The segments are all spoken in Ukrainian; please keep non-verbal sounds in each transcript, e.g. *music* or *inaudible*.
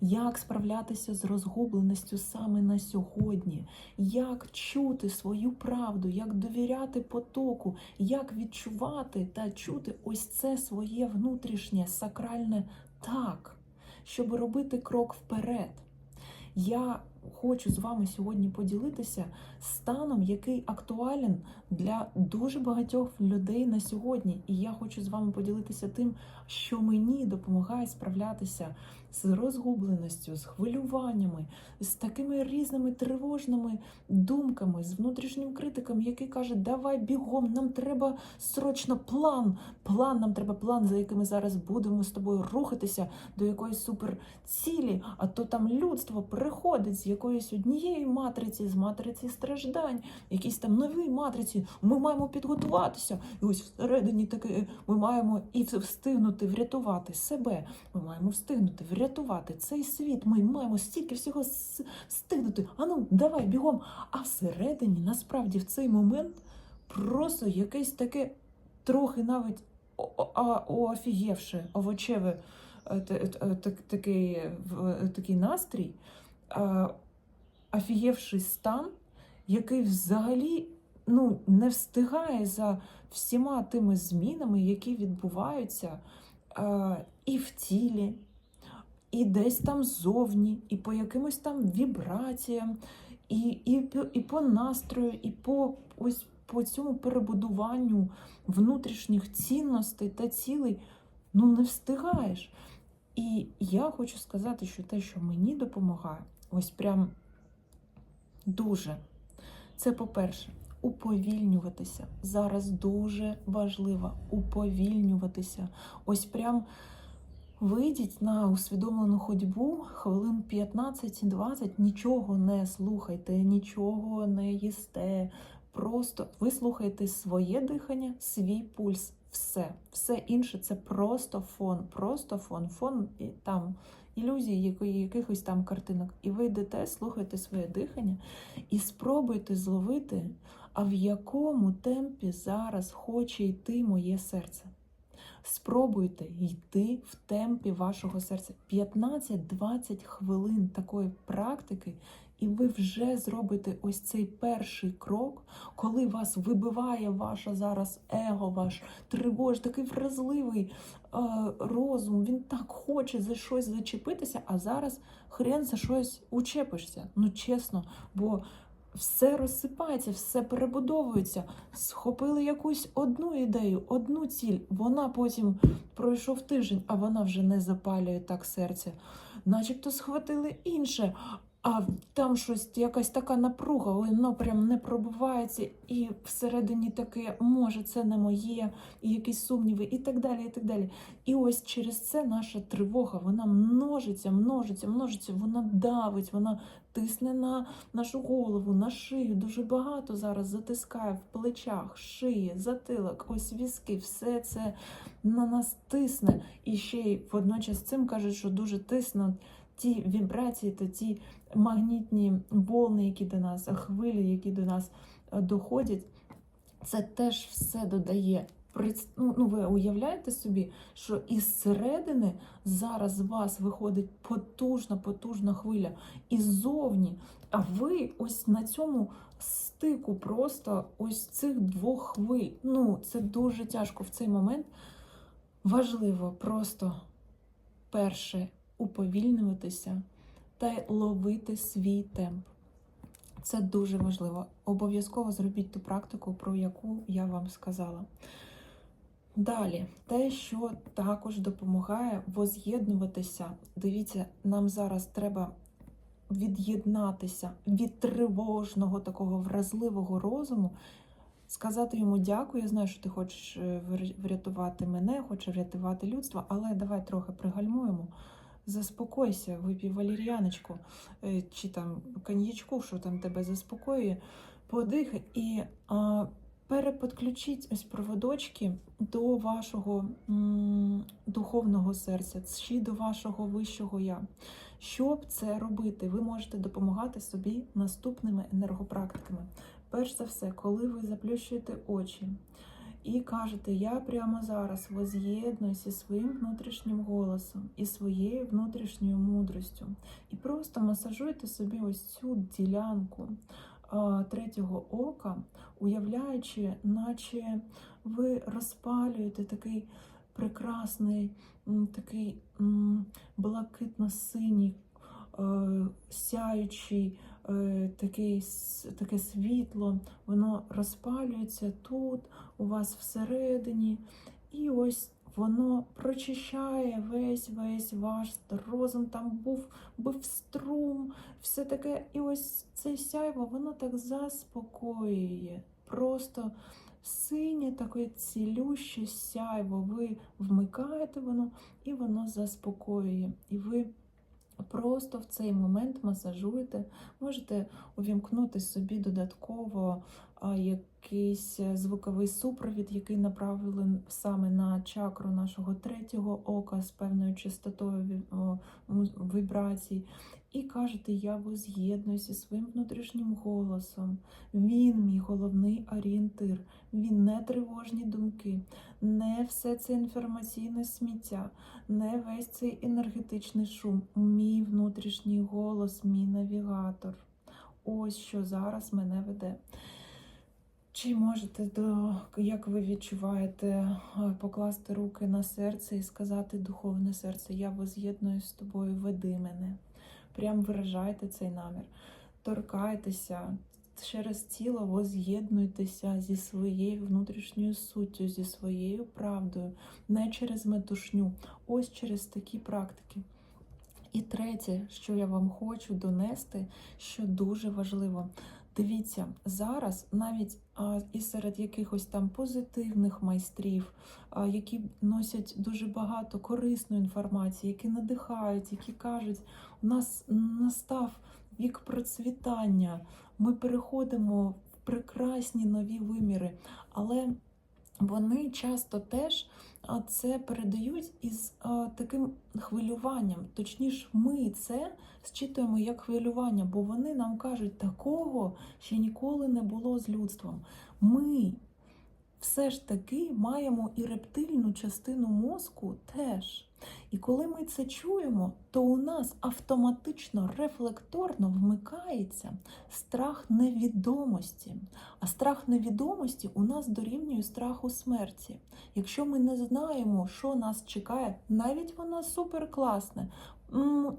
як справлятися з розгубленістю саме на сьогодні, як чути свою правду, як довіряти потоку, як відчувати та чути ось це своє внутрішнє сакральне так, щоб робити крок вперед. Я хочу з вами сьогодні поділитися станом, який актуален для дуже багатьох людей на сьогодні. І я хочу з вами поділитися тим, що мені допомагає справлятися з розгубленістю, з хвилюваннями, з такими різними тривожними думками, з внутрішнім критиком, який каже: Давай бігом, нам треба срочно план. План, нам треба план, за яким ми зараз будемо з тобою рухатися до якоїсь суперцілі, а то там людство переходить з однієї матриці, з матриці страждань, якісь там нові матриці. Ми маємо підготуватися. І ось всередині таке ми маємо і встигнути врятувати себе. Ми маємо встигнути врятувати цей світ. Ми маємо стільки всього встигнути. Ану, давай бігом. А всередині, насправді, в цей момент просто якесь таке трохи навіть о- о- а- офігівши, овочеве е, так- такий, такий настрій, е, офігівший стан, який взагалі ну, не встигає за всіма тими змінами, які відбуваються е, і в тілі, і десь там зовні, і по якимось там вібраціям, і, і, і по настрою, і по ось по цьому перебудуванню внутрішніх цінностей та цілей, ну не встигаєш. І я хочу сказати, що те, що мені допомагає, ось прям дуже. Це, по-перше, уповільнюватися. Зараз дуже важливо уповільнюватися. Ось прям вийдіть на усвідомлену ходьбу хвилин 15-20, нічого не слухайте, нічого не їсте. Просто ви слухаєте своє дихання, свій пульс. Все, все інше це просто фон, просто фон, фон і там ілюзії, якої- якихось там картинок. І ви йдете, слухаєте своє дихання і спробуйте зловити, а в якому темпі зараз хоче йти моє серце. Спробуйте йти в темпі вашого серця 15-20 хвилин такої практики, і ви вже зробите ось цей перший крок, коли вас вибиває ваша зараз его, ваш тривож, такий вразливий розум. Він так хоче за щось зачепитися, а зараз хрен за щось учепишся. Ну чесно, бо все розсипається, все перебудовується. Схопили якусь одну ідею, одну ціль. Вона потім пройшов тиждень, а вона вже не запалює так серце. Начебто схватили інше. А там щось, якась така напруга, воно прям не пробивається, і всередині таке, може, це не моє, і якісь сумніви, і так далі. І так далі. І ось через це наша тривога, вона множиться, множиться, множиться, вона давить, вона тисне на нашу голову, на шию. Дуже багато зараз затискає в плечах, шиї, затилок, ось візки, все це на нас тисне. І ще й водночас цим кажуть, що дуже тиснуть ті вібрації та ті магнітні волни, які до нас, хвилі, які до нас е, доходять. Це теж все додає. Ну, ну, ви уявляєте собі, що із середини зараз вас виходить потужна, потужна хвиля, і ззовні. А ви ось на цьому стику просто ось цих двох хвиль. Ну, це дуже тяжко в цей момент. Важливо просто перше уповільнюватися та ловити свій темп. Це дуже важливо. Обов'язково зробіть ту практику, про яку я вам сказала. Далі, те, що також допомагає воз'єднуватися. Дивіться, нам зараз треба від'єднатися від тривожного, такого вразливого розуму, сказати йому дякую. Я знаю, що ти хочеш е, врятувати мене, хочеш врятувати людство, але давай трохи пригальмуємо. Заспокойся, випій валір'яночку е, чи там коньячку, що там тебе заспокоює, подихай і а, переподключіть ось проводочки до вашого м, духовного серця чи до вашого вищого я. Щоб це робити, ви можете допомагати собі наступними енергопрактиками. Перш за все, коли ви заплющуєте очі І кажете, я прямо зараз воз'єднуюся зі своїм внутрішнім голосом і своєю внутрішньою мудростю. І просто масажуйте собі ось цю ділянку третього ока, уявляючи, наче ви розпалюєте такий прекрасний, такий блакитно-синій, сяючий, такий, таке світло, воно розпалюється тут, у вас всередині, і ось воно прочищає весь весь ваш розум. Там був був струм, все таке. І ось це сяйво, воно так заспокоює. Просто синє таке цілюще сяйво. Ви вмикаєте воно, і воно заспокоює. І ви просто в цей момент масажуйте, Можете увімкнути собі додатково якийсь е, звуковий супровід, який направлений саме на чакру нашого третього ока з певною частотою вібрацій. І кажете, я воз'єднуюся своїм внутрішнім голосом. Він мій головний орієнтир. Він не тривожні думки, не все це інформаційне сміття, не весь цей енергетичний шум. Мій внутрішній голос, мій навігатор. Ось що зараз мене веде. Чи можете, як ви відчуваєте, е, покласти руки на серце і сказати духовне серце, я воз'єднуюсь з тобою, веди мене. Прям виражайте цей намір. Торкайтеся через тіло, воз'єднуйтеся зі своєю внутрішньою суттю, зі своєю правдою, не через метушню, ось через такі практики. І третє, що я вам хочу донести, що дуже важливо. Дивіться, зараз навіть і серед якихось там позитивних майстрів, які носять дуже багато корисної інформації, які надихають, які кажуть, у нас настав вік процвітання, ми переходимо в прекрасні нові виміри, але вони часто теж це передають із таким хвилюванням. Точніше, ми це зчитуємо як хвилювання, бо вони нам кажуть, такого ще ніколи не було з людством. Ми все ж таки маємо і рептильну частину мозку теж. І коли ми це чуємо, то у нас автоматично рефлекторно вмикається страх невідомості. А страх невідомості у нас дорівнює страху смерті. Якщо ми не знаємо, що нас чекає, навіть вона суперкласна.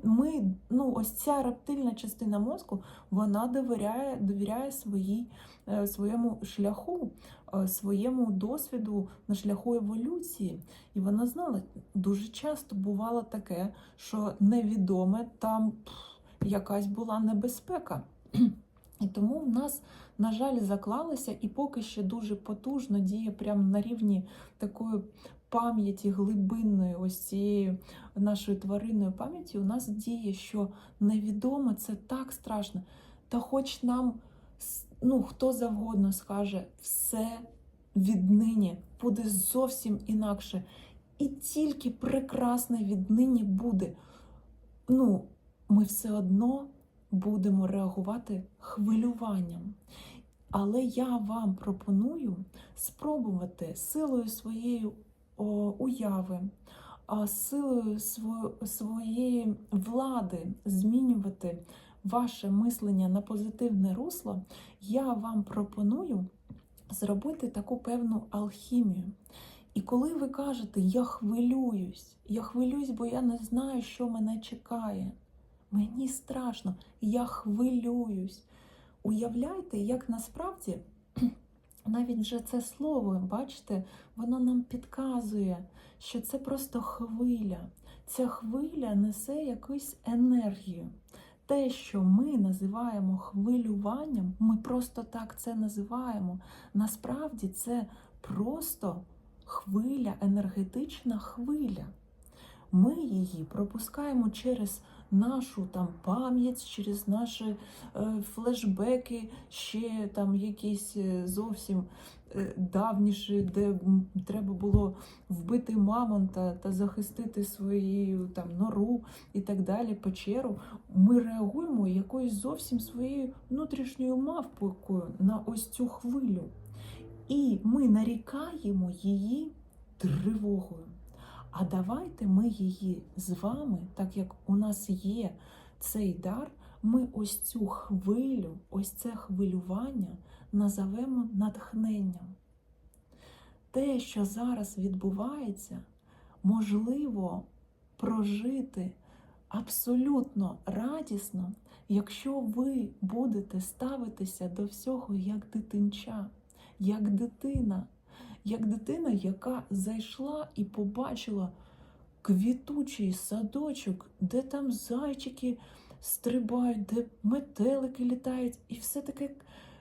Ми, ну, ось ця рептильна частина мозку, вона довіряє, довіряє своїй, е, своєму шляху, е, своєму досвіду на шляху еволюції. І вона знала, дуже часто бувало таке, що невідоме там пф, якась була небезпека. І тому в нас, на жаль, заклалося і поки ще дуже потужно діє прямо на рівні такої пам'яті глибинної, ось цієї нашої тваринної пам'яті, у нас діє, що невідоме це так страшно. Та хоч нам ну, хто завгодно скаже, все віднині буде зовсім інакше. І тільки прекрасне віднині буде. Ну, ми все одно будемо реагувати хвилюванням. Але я вам пропоную спробувати силою своєї уяви, силою своєї влади змінювати ваше мислення на позитивне русло. Я вам пропоную зробити таку певну алхімію. І коли ви кажете, я хвилююсь, я хвилююсь, бо я не знаю, що мене чекає. Мені страшно, я хвилююсь. Уявляйте, як насправді *clears throat* навіть вже це слово, бачите, воно нам підказує, що це просто хвиля. Ця хвиля несе якусь енергію. Те, що ми називаємо хвилюванням, ми просто так це називаємо. Насправді це просто хвиля, енергетична хвиля. Ми її пропускаємо через нашу там пам'ять, через наші е, флешбеки, ще там якісь е, зовсім е, давніші, де треба було вбити мамонта та захистити свою там нору і так далі, печеру. Ми реагуємо якоюсь зовсім своєю внутрішньою мавпою на ось цю хвилю. І ми нарікаємо її тривогою. А давайте ми її з вами, так як у нас є цей дар, ми ось цю хвилю, ось це хвилювання назовемо натхненням. Те, що зараз відбувається, можливо прожити абсолютно радісно, якщо ви будете ставитися до всього як дитинча, як дитина, як дитина, яка зайшла і побачила квітучий садочок, де там зайчики стрибають, де метелики літають, і все таке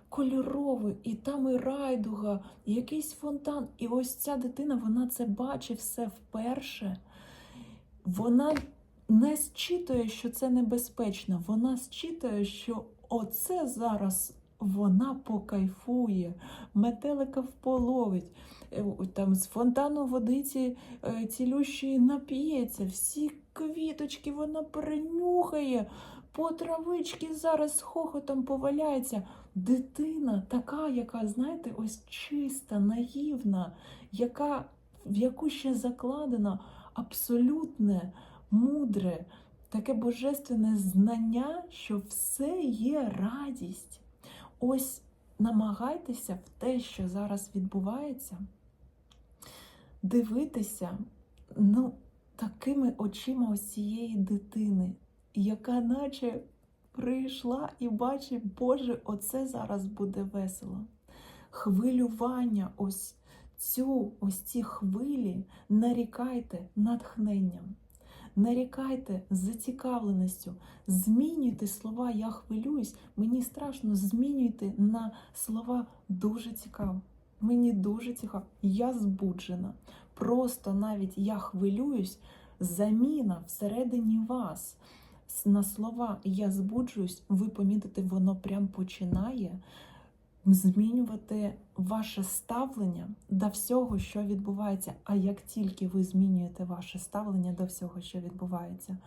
кольорове, і там і райдуга, і якийсь фонтан. І ось ця дитина, вона це бачить все вперше. Вона не зчитує, що це небезпечно. Вона зчитує, що оце зараз вона покайфує, метелика вполовить, е, там з фонтану водиці е, цілющої нап'ється, всі квіточки вона перенюхає, по травички зараз з хохотом поваляється. Дитина така, яка, знаєте, ось чиста, наївна, яка, в яку ще закладено абсолютне, мудре, таке божественне знання, що все є радість. Ось намагайтеся в те, що зараз відбувається, дивитися ну, такими очима ось цієї дитини, яка наче прийшла і бачить, Боже, оце зараз буде весело. Хвилювання, ось цю, ось ці хвилі нарікайте натхненням. Нарікайте з зацікавленістю, змінюйте слова Я хвилююсь, мені страшно, змінюйте на слова. Дуже цікаво. Мені дуже цікаво, я збуджена. Просто навіть я хвилююсь, заміна всередині вас. На слова Я збуджуюсь, ви помітите, воно прям починає змінювати ваше ставлення до всього, що відбувається. А як тільки ви змінюєте ваше ставлення до всього, що відбувається,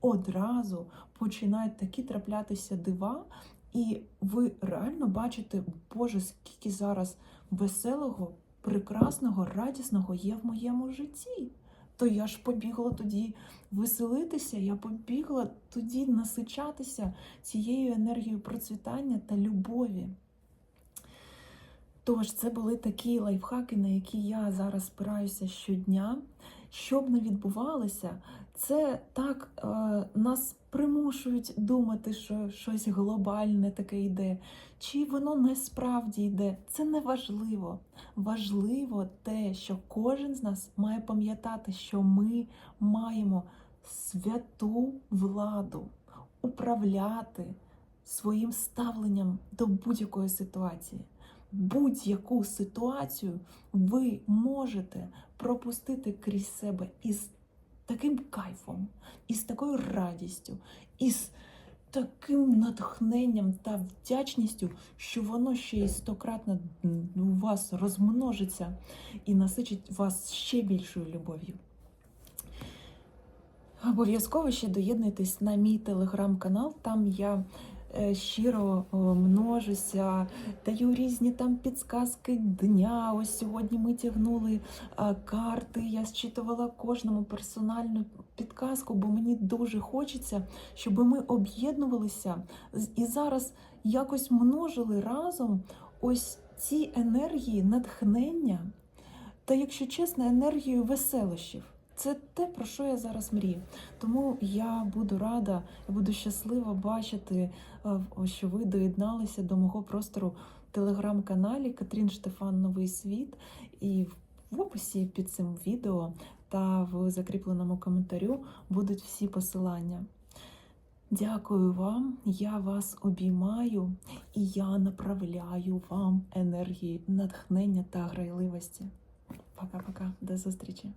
одразу починають такі траплятися дива, і ви реально бачите, Боже, скільки зараз веселого, прекрасного, радісного є в моєму житті. То я ж побігла тоді веселитися, я побігла тоді насичатися цією енергією процвітання та любові. Тож, це були такі лайфхаки, на які я зараз спираюся щодня. Що б не відбувалося, це так е, нас примушують думати, що щось глобальне таке йде, чи воно не справді йде. Це не важливо. Важливо те, що кожен з нас має пам'ятати, що ми маємо святу владу управляти своїм ставленням до будь-якої ситуації будь-яку ситуацію ви можете пропустити крізь себе із таким кайфом, із такою радістю, із таким натхненням та вдячністю, що воно ще й стократно у вас розмножиться і насичить вас ще більшою любов'ю. Обов'язково ще доєднуйтесь на мій телеграм-канал, там я щиро множуся, даю різні там підсказки дня. Ось сьогодні ми тягнули карти. Я зчитувала кожному персональну підказку, бо мені дуже хочеться, щоб ми об'єднувалися і зараз якось множили разом ось ці енергії натхнення та, якщо чесно, енергію веселощів. Це те, про що я зараз мрію. Тому я буду рада, я буду щаслива бачити, е, що ви доєдналися до мого простору в телеграм-каналі Катрін Штефан Новий Світ. І в описі під цим відео та в закріпленому коментарю будуть всі посилання. Дякую вам, я вас обіймаю і я направляю вам енергії, натхнення та грайливості. Пока-пока, до зустрічі!